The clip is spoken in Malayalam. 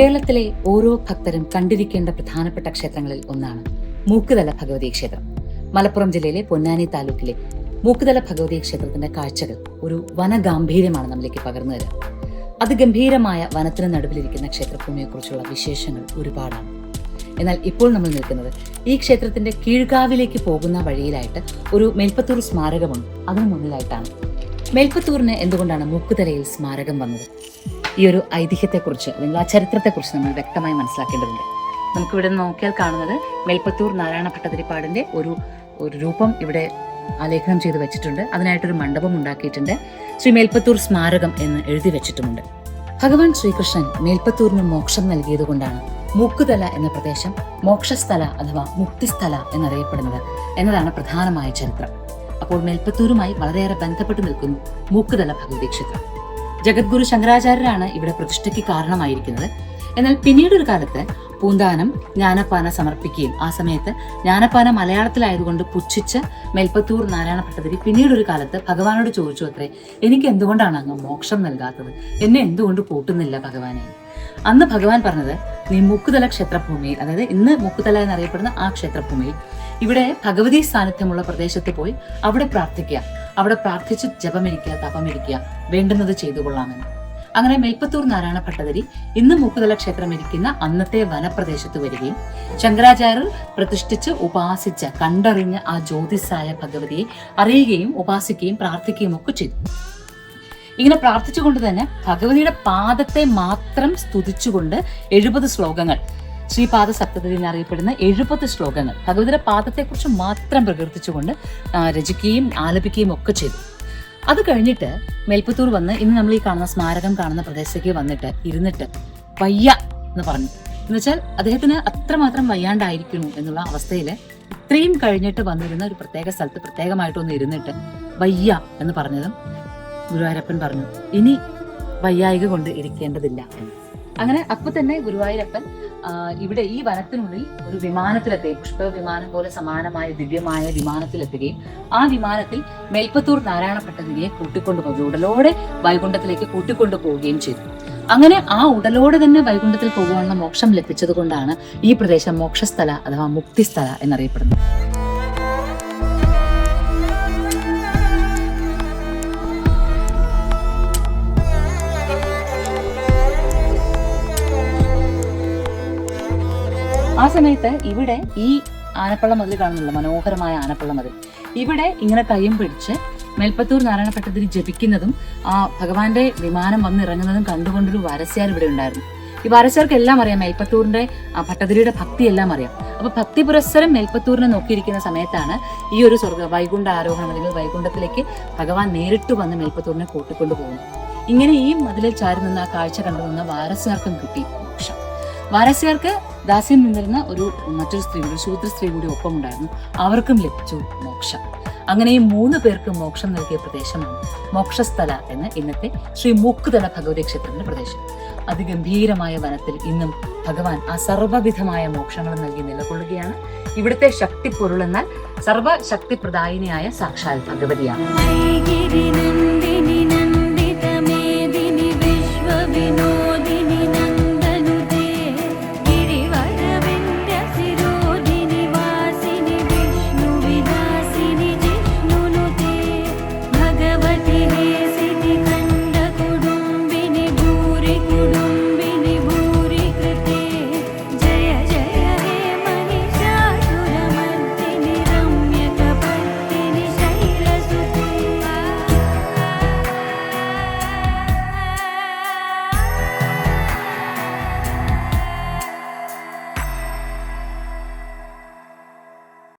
കേരളത്തിലെ ഓരോ ഭക്തരും കണ്ടിരിക്കേണ്ട പ്രധാനപ്പെട്ട ക്ഷേത്രങ്ങളിൽ ഒന്നാണ് മൂക്കുതല ഭഗവതി ക്ഷേത്രം. മലപ്പുറം ജില്ലയിലെ പൊന്നാനി താലൂക്കിലെ മൂക്കുതല ഭഗവതി ക്ഷേത്രത്തിന്റെ കാഴ്ചകൾ ഒരു വനഗാംഭീര്യമാണ് നമ്മിലേക്ക് പകർന്നു തരാം. അതിഗംഭീരമായ വനത്തിന് നടുവിലിരിക്കുന്ന ക്ഷേത്രഭൂമിയെക്കുറിച്ചുള്ള വിശേഷങ്ങൾ ഒരുപാടാണ്. എന്നാൽ ഇപ്പോൾ നമ്മൾ നിൽക്കുന്നത് ഈ ക്ഷേത്രത്തിന്റെ കീഴ്കാവിലേക്ക് പോകുന്ന വഴിയിലായിട്ട് ഒരു മേൽപ്പത്തൂർ സ്മാരകമുണ്ട്. അതിനു മുന്നിലായിട്ടാണ്. മേൽപ്പത്തൂരിന് എന്തുകൊണ്ടാണ് മൂക്കുതലയിൽ സ്മാരകം വന്നത്? ഈ ഒരു ഐതിഹ്യത്തെക്കുറിച്ച് അല്ലെങ്കിൽ ആ ചരിത്രത്തെക്കുറിച്ച് നമ്മൾ വ്യക്തമായി മനസ്സിലാക്കേണ്ടതുണ്ട്. നമുക്കിവിടെ നോക്കിയാൽ കാണുന്നത് മേൽപ്പത്തൂർ നാരായണ ഭട്ടതിരിപ്പാടിന്റെ ഒരു ഒരു രൂപം ഇവിടെ ആലേഖനം ചെയ്ത് വെച്ചിട്ടുണ്ട്. അതിനായിട്ടൊരു മണ്ഡപം ഉണ്ടാക്കിയിട്ടുണ്ട്. ശ്രീ മേൽപ്പത്തൂർ സ്മാരകം എന്ന് എഴുതി വെച്ചിട്ടുമുണ്ട്. ഭഗവാൻ ശ്രീകൃഷ്ണൻ മേൽപ്പത്തൂരിന് മോക്ഷം നൽകിയതുകൊണ്ടാണ് മൂക്കുതല എന്ന പ്രദേശം മോക്ഷസ്ഥല അഥവാ മുക്തിസ്ഥല എന്നറിയപ്പെടുന്നത് എന്നതാണ് പ്രധാനമായ ചരിത്രം. അപ്പോൾ മേൽപ്പത്തൂരുമായി വളരെയേറെ ബന്ധപ്പെട്ട് നിൽക്കുന്നു മൂക്കുതല ഭഗവതി ക്ഷേത്രം. ജഗദ്ഗുരു ശങ്കരാചാര്യരാണ് ഇവിടെ പ്രതിഷ്ഠയ്ക്ക് കാരണമായിരിക്കുന്നത്. എന്നാൽ പിന്നീടൊരു കാലത്ത് പൂന്താനം ജ്ഞാനപ്പാന സമർപ്പിക്കുകയും ആ സമയത്ത് ജ്ഞാനപ്പാന മലയാളത്തിലായതുകൊണ്ട് പുച്ഛിച്ച് മെൽപ്പത്തൂർ നാരായണ ഭട്ടതിരി പിന്നീടൊരു കാലത്ത് ഭഗവാനോട് ചോദിച്ചു അത്രേ എനിക്ക് എന്തുകൊണ്ടാണ് അങ്ങ് മോക്ഷം നൽകാത്തത്? എന്നെ എന്തുകൊണ്ട് കൂട്ടുന്നില്ല ഭഗവാനെ? അന്ന് ഭഗവാൻ പറഞ്ഞത് നീ മുക്കുതല ക്ഷേത്രഭൂമിയിൽ അതായത് ഇന്ന് മുക്കുതല എന്നറിയപ്പെടുന്ന ആ ക്ഷേത്രഭൂമിയിൽ ഇവിടെ ഭഗവതി സാന്നിധ്യമുള്ള പ്രദേശത്ത് പോയി അവിടെ പ്രാർത്ഥിക്കുക. അവിടെ പ്രാർത്ഥിച്ച് ജപമിരിക്കുക തപമിരിക്കുക വേണ്ടുന്നത് ചെയ്തു കൊള്ളാമെന്ന്. അങ്ങനെ മേൽപ്പത്തൂർ നാരായണ ഭട്ടതിരി ഇന്ന് മൂക്കുതല ക്ഷേത്രം ഇരിക്കുന്ന അന്നത്തെ വനപ്രദേശത്ത് വരികയും ശങ്കരാചാര്യർ പ്രതിഷ്ഠിച്ച് ഉപാസിച്ച കണ്ടറിഞ്ഞ ആ ജ്യോതിസായ ഭഗവതിയെ അറിയുകയും ഉപാസിക്കുകയും പ്രാർത്ഥിക്കുകയും ഒക്കെ ചെയ്തു. ഇങ്ങനെ പ്രാർത്ഥിച്ചുകൊണ്ട് തന്നെ ഭഗവതിയുടെ പാദത്തെ മാത്രം സ്തുതിച്ചുകൊണ്ട് എഴുപത് ശ്ലോകങ്ങൾ ശ്രീപാദ സപ്തതി എന്നറിയപ്പെടുന്ന എഴുപത് ശ്ലോകങ്ങൾ ഭഗവതിയുടെ പാദത്തെക്കുറിച്ച് മാത്രം പ്രകീർത്തിച്ചുകൊണ്ട് രചിക്കുകയും ആലപിക്കുകയും ഒക്കെ ചെയ്തു. അത് കഴിഞ്ഞിട്ട് മേൽപ്പത്തൂർ വന്ന് ഇന്ന് നമ്മൾ ഈ കാണുന്ന സ്മാരകം കാണുന്ന പ്രദേശത്തേക്ക് വന്നിട്ട് ഇരുന്നിട്ട് വയ്യ എന്ന് പറഞ്ഞു. എന്നുവെച്ചാൽ അദ്ദേഹത്തിന് അത്രമാത്രം വയ്യാണ്ടായിരിക്കുന്നു എന്നുള്ള അവസ്ഥയിൽ ഇത്രയും കഴിഞ്ഞിട്ട് വന്നിരുന്ന ഒരു പ്രത്യേക സ്ഥലത്ത് പ്രത്യേകമായിട്ടൊന്ന് ഇരുന്നിട്ട് വയ്യ എന്ന് പറഞ്ഞതും ഗുരുവായൂരപ്പൻ പറഞ്ഞു. ഇനി വയ്യായിക കൊണ്ട് ഇരിക്കേണ്ടതില്ല. അങ്ങനെ അപ്പൊ തന്നെ ഗുരുവായൂരപ്പൻ ഇവിടെ ഈ വനത്തിനുള്ളിൽ ഒരു വിമാനത്തിലെത്തി പുഷ്പ വിമാനം പോലെ സമാനമായ ദിവ്യമായ വിമാനത്തിലെത്തുകയും ആ വിമാനത്തിൽ മേൽപ്പത്തൂർ നാരായണ ഭട്ടതിരിയെ കൂട്ടിക്കൊണ്ടുപോകുകയും ഉടലോടെ വൈകുണ്ഠത്തിലേക്ക് കൂട്ടിക്കൊണ്ടു പോവുകയും ചെയ്തു. അങ്ങനെ ആ ഉടലോടെ തന്നെ വൈകുണ്ഠത്തിൽ പോകുവാനുള്ള മോക്ഷം ലഭിച്ചത് കൊണ്ടാണ് ഈ പ്രദേശം മോക്ഷസ്ഥല അഥവാ മുക്തിസ്ഥല എന്നറിയപ്പെടുന്നത്. ആ സമയത്ത് ഇവിടെ ഈ ആനപ്പള്ള മതിൽ കാണുന്നില്ല മനോഹരമായ ആനപ്പള്ള മതിൽ. ഇവിടെ ഇങ്ങനെ കയ്യും പിടിച്ച് മേൽപ്പത്തൂർ നാരായണ ഭട്ടതിരി ജപിക്കുന്നതും ആ ഭഗവാന്റെ വിമാനം വന്നിറങ്ങുന്നതും കണ്ടുകൊണ്ടൊരു വരസ്യാർ ഇവിടെ ഉണ്ടായിരുന്നു. ഈ വരസ്യാർക്ക് എല്ലാം അറിയാം മേൽപ്പത്തൂരിന്റെ ഭട്ടതിരിയുടെ ഭക്തി എല്ലാം അറിയാം. അപ്പൊ ഭക്തി പുരസ്സരം മേൽപ്പത്തൂരിനെ നോക്കിയിരിക്കുന്ന സമയത്താണ് ഈ ഒരു സ്വർഗ വൈകുണ്ഠ ആരോഹണം അല്ലെങ്കിൽ വൈകുണ്ഠത്തിലേക്ക് ഭഗവാൻ നേരിട്ട് വന്ന് മേൽപ്പത്തൂരിനെ കൂട്ടിക്കൊണ്ടു പോകുന്നു. ഇങ്ങനെ ഈ മതിലിൽ ചാരി നിന്ന് ആ കാഴ്ച കണ്ടു നിന്ന വാരസ്യാർക്കും കിട്ടി മോക്ഷം. വാരസ്യാർക്ക് ദാസ്യം നിന്നിരുന്ന ഒരു മറ്റൊരു സ്ത്രീ ശൂദ്ര സ്ത്രീ കൂടി ഒപ്പമുണ്ടായിരുന്നു. അവർക്കും ലഭിച്ചു മോക്ഷം. അങ്ങനെ ഈ മൂന്ന് പേർക്ക് മോക്ഷം നൽകിയ പ്രദേശമാണ് മോക്ഷസ്ഥല എന്ന് ഇന്നത്തെ ശ്രീ മൂക്കുതല ഭഗവതി ക്ഷേത്രത്തിന്റെ പ്രദേശം. അതിഗംഭീരമായ വനത്തിൽ ഇന്നും ഭഗവാൻ ആ സർവവിധമായ മോക്ഷങ്ങൾ നൽകി നിലകൊള്ളുകയാണ്. ഇവിടുത്തെ ശക്തി പൊരുൾ എന്നാൽ സർവശക്തിപ്രദായിനിയായ സാക്ഷാൽ ഭഗവതിയാണ്. നന്ദിനി